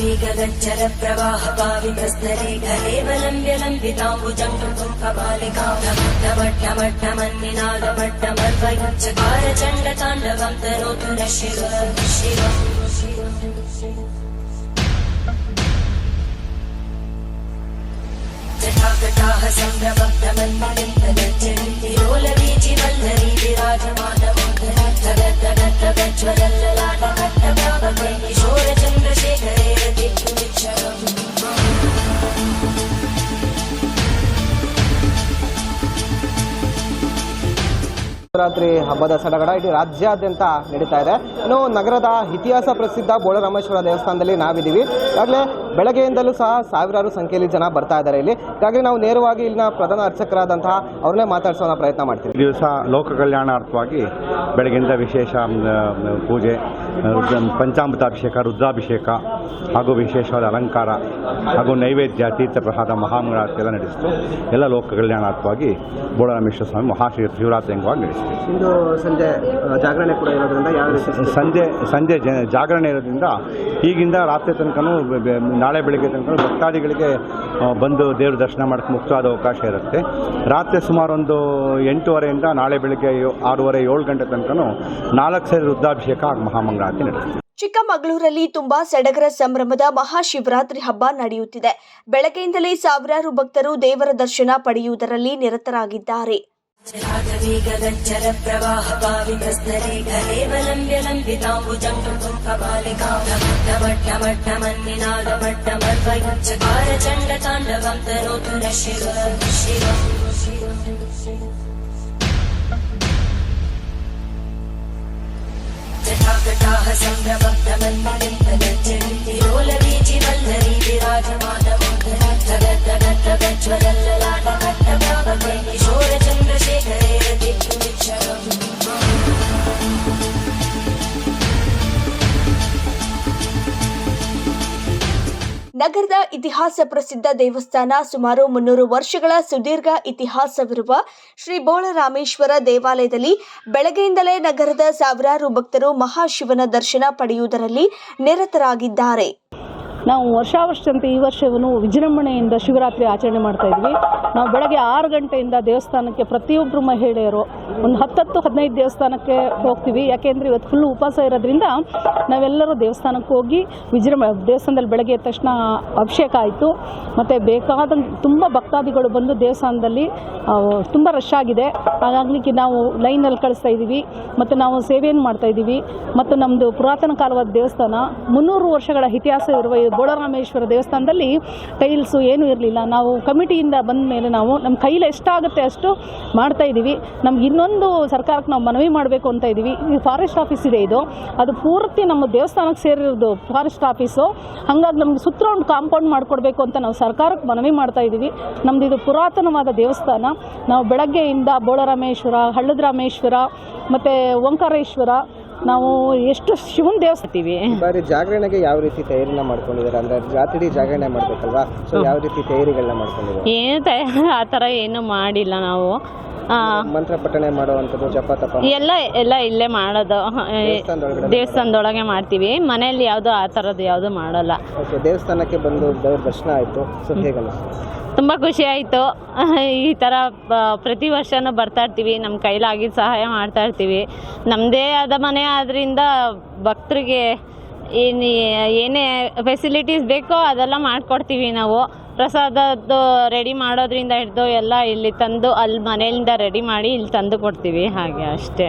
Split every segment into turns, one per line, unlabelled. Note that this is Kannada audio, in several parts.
गगच्चरप्रवाहपावितस्तरे गलेवलम्ब्यलम्बिताम्बुजङ्कटुम्कपालिकामट्टमट्टमन्निनादमट्टमर्वयुञ्चकारचण्डताण्डवं तरोतु न शिव शिव जटाकटाः सम्भ्रमन्दमन्मलिन्दगच्चरितिरोलवीचिवल्लरी विराजमानमोदरा तगत्तगत्तगज्ज्वलल्ल
ಶಿವರಾತ್ರಿ ಹಬ್ಬದ ಸಡಗಡ ಇಡೀ ರಾಜ್ಯಾದ್ಯಂತ ನಡೀತಾ ಇದೆ. ಇನ್ನು ನಗರದ ಇತಿಹಾಸ ಪ್ರಸಿದ್ಧ ಬೋಳರಾಮೇಶ್ವರ ದೇವಸ್ಥಾನದಲ್ಲಿ ನಾವಿದ್ದೀವಿ. ಈಗಾಗಲೇ ಬೆಳಗ್ಗೆಯಿಂದಲೂ ಸಹ ಸಾವಿರಾರು ಸಂಖ್ಯೆಯಲ್ಲಿ ಜನ ಬರ್ತಾ ಇದ್ದಾರೆ ಇಲ್ಲಿ. ಹಾಗಾಗಿ ನಾವು ನೇರವಾಗಿ ಇಲ್ಲಿನ ಪ್ರಧಾನ ಅರ್ಚಕರಾದಂತಹ ಅವ್ರನ್ನೇ ಮಾತಾಡ್ಸೋಣ ಪ್ರಯತ್ನ ಮಾಡ್ತೀವಿ.
ದಿವಸ ಲೋಕ ಕಲ್ಯಾಣಾರ್ಥವಾಗಿ ಬೆಳಗ್ಗೆಯಿಂದ ವಿಶೇಷ ಪೂಜೆ ಪಂಚಾಮೃತಾಭಿಷೇಕ ರುದ್ರಾಭಿಷೇಕ ಹಾಗೂ ವಿಶೇಷವಾದ ಅಲಂಕಾರ ಹಾಗೂ ನೈವೇದ್ಯ ತೀರ್ಥ ಪ್ರಸಾದ ಮಹಾಮಂಗಳಾರತಿ ಎಲ್ಲ ನಡೆಸಿತು. ಎಲ್ಲ ಲೋಕ ಕಲ್ಯಾಣಾರ್ಥವಾಗಿ ಬೋಳರಾಮೇಶ್ವರ ಸ್ವಾಮಿ ಮಹಾಶಿವ ಶಿವರಾತ್ರಿ ಅಂಗವಾಗಿ ನಡೆಸಿತು.
ಇಂದು ಸಂಜೆ ಜಾಗರಣೆ ಕೂಡ ಇರೋದ್ರಿಂದ ಯಾವ
ಸಂಜೆ ಸಂಜೆ ಜ ಜಾಗರಣೆ ಇರೋದ್ರಿಂದ ಈಗಿಂದ ರಾತ್ರಿ ತನಕನೂ ನಾಳೆ ಬೆಳಿಗ್ಗೆ ತನಕ ಭಕ್ತಾದಿಗಳಿಗೆ ಬಂದು ದೇವ್ರ ದರ್ಶನ ಮಾಡಕ್ಕೆ ಮುಕ್ತವಾದ ಅವಕಾಶ ಇರುತ್ತೆ. ರಾತ್ರಿ ಸುಮಾರು ಒಂದು ಎಂಟೂವರೆಯಿಂದ ನಾಳೆ ಬೆಳಿಗ್ಗೆ ಆರೂವರೆ ಏಳು ಗಂಟೆ ತನಕನೂ ನಾಲ್ಕು ಸರಿ ರುದ್ರಾಭಿಷೇಕ ಹಾಗೂ ನಡೆಯುತ್ತೆ
ಚಿಕ್ಕಮಗಳೂರಲ್ಲಿ ತುಂಬಾ ಸಡಗರ ಸಂಭ್ರಮದ ಮಹಾಶಿವರಾತ್ರಿ ಹಬ್ಬ ನಡೆಯುತ್ತಿದೆ. ಬೆಳಗ್ಗೆಯಿಂದಲೇ ಸಾವಿರಾರು ಭಕ್ತರು ದೇವರ ದರ್ಶನ ಪಡೆಯುವುದರಲ್ಲಿ ನಿರತರಾಗಿದ್ದಾರೆ.
കാക്കട്ടാഹ സംരഭക്തമെന്നിരുന്നോല വീചി നല്ല രീതി രാജമാതമോദ തകത്തകത്തകജ്വല
ನಗರದ ಇತಿಹಾಸ ಪ್ರಸಿದ್ಧ ದೇವಸ್ಥಾನ ಸುಮಾರು ಮುನ್ನೂರು ವರ್ಷಗಳ ಸುದೀರ್ಘ ಇತಿಹಾಸವಿರುವ ಶ್ರೀ ಬೋಳರಾಮೇಶ್ವರ ದೇವಾಲಯದಲ್ಲಿ ಬೆಳಗ್ಗೆಯಿಂದಲೇ ನಗರದ ಸಾವಿರಾರು ಭಕ್ತರು ಮಹಾಶಿವನ ದರ್ಶನ ಪಡೆಯುವುದರಲ್ಲಿ ನಿರತರಾಗಿದ್ದಾರೆ.
ನಾವು ವರ್ಷ ವರ್ಷದಂತೆ ಈ ವರ್ಷವನ್ನು ವಿಜೃಂಭಣೆಯಿಂದ ಶಿವರಾತ್ರಿ ಆಚರಣೆ ಮಾಡ್ತಾ ಇದ್ವಿ. ನಾವು ಬೆಳಗ್ಗೆ ಆರು ಗಂಟೆಯಿಂದ ದೇವಸ್ಥಾನಕ್ಕೆ ಪ್ರತಿಯೊಬ್ಬರು ಮಹಿಳೆಯರು ಒಂದು ಹತ್ತತ್ತು ಹದಿನೈದು ದೇವಸ್ಥಾನಕ್ಕೆ ಹೋಗ್ತೀವಿ. ಯಾಕೆಂದರೆ ಇವತ್ತು ಫುಲ್ ಉಪವಾಸ ಇರೋದ್ರಿಂದ ನಾವೆಲ್ಲರೂ ದೇವಸ್ಥಾನಕ್ಕೆ ಹೋಗಿ ವಿಜೃಂಭ, ದೇವಸ್ಥಾನದಲ್ಲಿ ಬೆಳಗ್ಗೆ ಎದ್ದ ತಕ್ಷಣ ಅಭಿಷೇಕ ಆಯಿತು. ಮತ್ತು ಬೇಕಾದ ತುಂಬ ಭಕ್ತಾದಿಗಳು ಬಂದು ದೇವಸ್ಥಾನದಲ್ಲಿ ತುಂಬ ರಶ್ ಆಗಿದೆ. ಹಾಗಾಗಲಿಕ್ಕೆ ನಾವು ಲೈನಲ್ಲಿ ಕಳಿಸ್ತಾ ಇದ್ದೀವಿ. ಮತ್ತು ನಾವು ಸೇವೆಯನ್ನು ಮಾಡ್ತಾ ಇದ್ದೀವಿ. ಮತ್ತು ನಮ್ಮದು ಪುರಾತನ ಕಾಲವಾದ ದೇವಸ್ಥಾನ ಮುನ್ನೂರು ವರ್ಷಗಳ ಇತಿಹಾಸ ಇರುವ ಬೋಳರಾಮೇಶ್ವರ ದೇವಸ್ಥಾನದಲ್ಲಿ ಟೈಲ್ಸು ಏನೂ ಇರಲಿಲ್ಲ. ನಾವು ಕಮಿಟಿಯಿಂದ ಬಂದ ಮೇಲೆ ನಾವು ನಮ್ಮ ಕೈಲಿ ಎಷ್ಟಾಗುತ್ತೆ ಅಷ್ಟು ಮಾಡ್ತಾ ಇದ್ದೀವಿ. ನಮ್ಗೆ ಇನ್ನೊಂದು ಸರ್ಕಾರಕ್ಕೆ ನಾವು ಮನವಿ ಮಾಡಬೇಕು ಅಂತ ಇದ್ದೀವಿ. ಈ ಫಾರೆಸ್ಟ್ ಆಫೀಸ್ ಇದೆ ಇದು. ಅದು ಪೂರ್ತಿ ನಮ್ಮ ದೇವಸ್ಥಾನಕ್ಕೆ ಸೇರಿರೋದು ಫಾರೆಸ್ಟ್ ಆಫೀಸು. ಹಾಗಾಗಿ ನಮ್ಗೆ ಸುತ್ತ ಒಂದು ಕಾಂಪೌಂಡ್ ಮಾಡಿಕೊಡ್ಬೇಕು ಅಂತ ನಾವು ಸರ್ಕಾರಕ್ಕೆ ಮನವಿ ಮಾಡ್ತಾ ಇದ್ದೀವಿ. ನಮ್ದು ಇದು ಪುರಾತನವಾದ ದೇವಸ್ಥಾನ. ನಾವು ಬೆಳಗ್ಗೆಯಿಂದ ಬೋಳರಾಮೇಶ್ವರ ಹಳ್ಳದ ರಾಮೇಶ್ವರ, ಮತ್ತು ಓಂಕಾರೇಶ್ವರ ನಾವು ಎಷ್ಟು ಶಿವನ ದೇವಸ್ಥಾನ
ಈ ಬಾರಿ ಜಾಗರಣೆಗೆ ಯಾವ ರೀತಿ ತಯಾರಿನ ಮಾಡ್ಕೊಂಡಿದ್ದಾರೆ? ಅಂದ್ರೆ ರಾತ್ರಿ ಜಾಗರಣೆ ಮಾಡ್ಬೇಕಲ್ವಾ? ಸೊ ಯಾವ ರೀತಿ ತಯಾರಿಗಳನ್ನ ಮಾಡ್ಕೊಂಡಿದ್ದಾರೆ?
ಏನು ತಯಾರು ಆ ಥರ ಏನು ಮಾಡಿಲ್ಲ ನಾವು.
ಮಂತ್ರ ಪಠಣೆ ಮಾಡುವಂಥದ್ದು ಜಪ ತಪ?
ಎಲ್ಲ ಎಲ್ಲ ಇಲ್ಲೇ ಮಾಡೋದು. ದೇವಸ್ಥಾನದೊಳಗೆ ಮಾಡ್ತೀವಿ. ಮನೆಯಲ್ಲಿ ಯಾವುದು ಆ ಥರದ್ದು ಯಾವುದು ಮಾಡಲ್ಲ.
ಓಕೆ ದೇವಸ್ಥಾನಕ್ಕೆ ಬಂದು ದೇವ್ರ ದರ್ಶನ ಆಯ್ತು. ಸೊ ಹೇಗಲ್ಲ?
ತುಂಬ ಖುಷಿ ಆಯಿತು. ಈ ಥರ ಪ್ರತಿ ವರ್ಷನೂ ಬರ್ತಾ ಇರ್ತೀವಿ. ನಮ್ಮ ಕೈಲಾಗಿ ಸಹಾಯ ಮಾಡ್ತಾ ಇರ್ತೀವಿ. ನಮ್ಮದೇ ಆದ ಮನೆ ಆದ್ರಿಂದ ಭಕ್ತರಿಗೆ ಏನು ಏನೇ ಫೆಸಿಲಿಟೀಸ್ ಬೇಕೋ ಅದೆಲ್ಲ ಮಾಡ್ಕೊಡ್ತೀವಿ ನಾವು. ಪ್ರಸಾದದ್ದು ರೆಡಿ ಮಾಡೋದ್ರಿಂದ ಹಿಡಿದು ಎಲ್ಲ ಇಲ್ಲಿ ತಂದು ಅಲ್ಲಿ ಮನೆಯಿಂದ ರೆಡಿ ಮಾಡಿ ಇಲ್ಲಿ ತಂದು ಕೊಡ್ತೀವಿ ಹಾಗೆ ಅಷ್ಟೇ.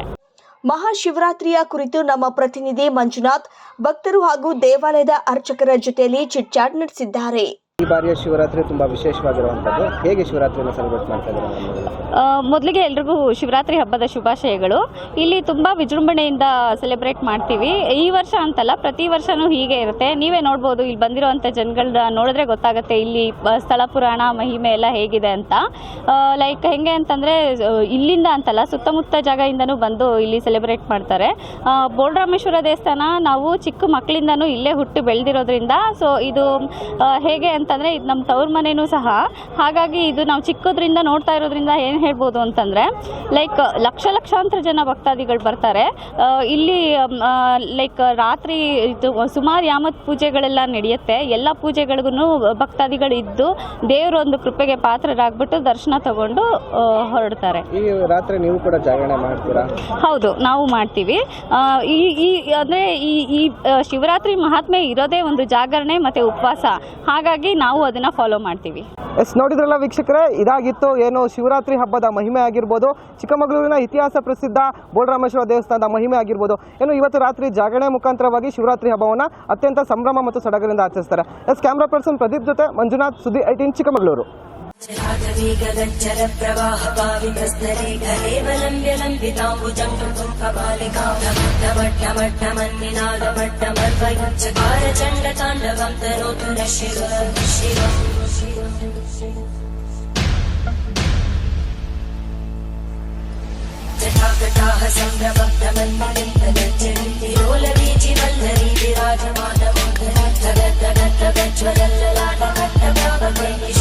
ಮಹಾಶಿವರಾತ್ರಿಯ ಕುರಿತು ನಮ್ಮ ಪ್ರತಿನಿಧಿ ಮಂಜುನಾಥ್, ಭಕ್ತರು ಹಾಗೂ ದೇವಾಲಯದ ಅರ್ಚಕರ ಜೊತೆಯಲ್ಲಿ ಚಿಟ್ಚಾಟ್ ನಡೆಸಿದ್ದಾರೆ.
ಈ ಬಾರಿಯ ಶಿವರಾತ್ರಿ ತುಂಬಾ ವಿಶೇಷವಾಗಿರುವಂಥದ್ದು. ಹೇಗೆ ಶಿವರಾತ್ರಿಯನ್ನು ಸೆಲೆಬ್ರೇಟ್ ಮಾಡ್ತಾ ಇದ್ದಾರೆ
ಮೊದಲಿಗೆ ಎಲ್ರಿಗೂ ಶಿವರಾತ್ರಿ ಹಬ್ಬದ ಶುಭಾಶಯಗಳು. ಇಲ್ಲಿ ತುಂಬಾ ವಿಜೃಂಭಣೆಯಿಂದ ಸೆಲೆಬ್ರೇಟ್ ಮಾಡ್ತೀವಿ. ಈ ವರ್ಷ ಅಂತಲ್ಲ, ಪ್ರತಿ ವರ್ಷನೂ ಹೀಗೆ ಇರುತ್ತೆ. ನೀವೇ ನೋಡ್ಬೋದು, ಇಲ್ಲಿ ಬಂದಿರುವಂತ ಜನಗಳನ್ನ ನೋಡಿದ್ರೆ ಗೊತ್ತಾಗುತ್ತೆ ಇಲ್ಲಿ ಸ್ಥಳ ಪುರಾಣ, ಮಹಿಮೆ ಎಲ್ಲ ಹೇಗಿದೆ ಅಂತ. ಲೈಕ್ ಹೆಂಗೆ ಅಂತಂದ್ರೆ ಇಲ್ಲಿಂದ ಅಂತಲ್ಲ, ಸುತ್ತಮುತ್ತ ಜಾಗದಿಂದನೂ ಬಂದು ಇಲ್ಲಿ ಸೆಲೆಬ್ರೇಟ್ ಮಾಡ್ತಾರೆ. ಬೋಳರಾಮೇಶ್ವರ ದೇವಸ್ಥಾನ, ನಾವು ಚಿಕ್ಕ ಮಕ್ಕಳಿಂದನೂ ಇಲ್ಲೇ ಹುಟ್ಟು ಬೆಳೆದಿರೋದ್ರಿಂದ ಸೊ ಇದು ಹೇಗೆ ಅಂತ ಅಂತಂದರೆ ಇದು ನಮ್ಮ ತವ್ರ ಮನೆಯೂ ಸಹ ಹಾಗಾಗಿ ಇದು ನಾವು ಚಿಕ್ಕದ್ರಿಂದ ನೋಡ್ತಾ ಇರೋದ್ರಿಂದ ಏನು ಹೇಳ್ಬೋದು ಅಂತಂದರೆ ಲೈಕ್ ಲಕ್ಷ ಲಕ್ಷಾಂತರ ಜನ ಭಕ್ತಾದಿಗಳು ಬರ್ತಾರೆ. ಇಲ್ಲಿ ಲೈಕ್ ರಾತ್ರಿ ಇದು ಸುಮಾರು ಯಾಮತ್ ಪೂಜೆಗಳೆಲ್ಲ ನಡೆಯುತ್ತೆ. ಎಲ್ಲ ಪೂಜೆಗಳಿಗೂ ಭಕ್ತಾದಿಗಳು ಇದ್ದು ದೇವರ ಒಂದು ಕೃಪೆಗೆ ಪಾತ್ರರಾಗ್ಬಿಟ್ಟು ದರ್ಶನ ತಗೊಂಡು ಹೊರಡ್ತಾರೆ.
ಈ ರಾತ್ರಿ ನೀವು ಕೂಡ ಜಾಗರಣೆ ಮಾಡ್ತೀರಾ?
ಹೌದು ನಾವು ಮಾಡ್ತೀವಿ. ಈ ಈ ಅಂದರೆ ಈ ಈ ಶಿವರಾತ್ರಿ ಮಹಾತ್ಮೆ ಇರೋದೇ ಒಂದು ಜಾಗರಣೆ ಮತ್ತು ಉಪವಾಸ. ಹಾಗಾಗಿ ನಾವು ಅದನ್ನ ಫಾಲೋ ಮಾಡ್ತೀವಿ.
ಎಸ್, ನೋಡಿದ್ರಲ್ಲ ವೀಕ್ಷಕರೇ, ಇದಾಗಿತ್ತು ಏನು ಶಿವರಾತ್ರಿ ಹಬ್ಬದ ಮಹಿಮೆ ಆಗಿರ್ಬೋದು, ಚಿಕ್ಕಮಗಳೂರಿನ ಇತಿಹಾಸ ಪ್ರಸಿದ್ಧ ಬೋಳರಾಮೇಶ್ವರ ದೇವಸ್ಥಾನದ ಮಹಿಮೆ ಆಗಿರ್ಬೋದು. ಏನು ಇವತ್ತು ರಾತ್ರಿ ಜಾಗರಣೆ ಮುಖಾಂತರವಾಗಿ ಶಿವರಾತ್ರಿ ಹಬ್ಬವನ್ನು ಅತ್ಯಂತ ಸಂಭ್ರಮ ಮತ್ತು ಸಡಗರದಿಂದ ಆಚರಿಸ್ತಾರೆ. ಎಸ್, ಕ್ಯಾಮ್ರಾ ಪರ್ಸನ್ ಪ್ರದೀಪ್ ಜೊತೆ ಮಂಜುನಾಥ್ ಸುದ್ದಿ ಐಟೀನ್ ಚಿಕ್ಕಮಗಳೂರು.
चण्डताण्डवं तरोतु न शिव शिव शिव शिव कटाः सम्भ्रमब्धमन्मलिन्दलज्जलितिरोलबीजिवल्लरी विराजमानमोदरात्तगत्तगत्तगज्ज्वलल्ललाटकट्टभावकैः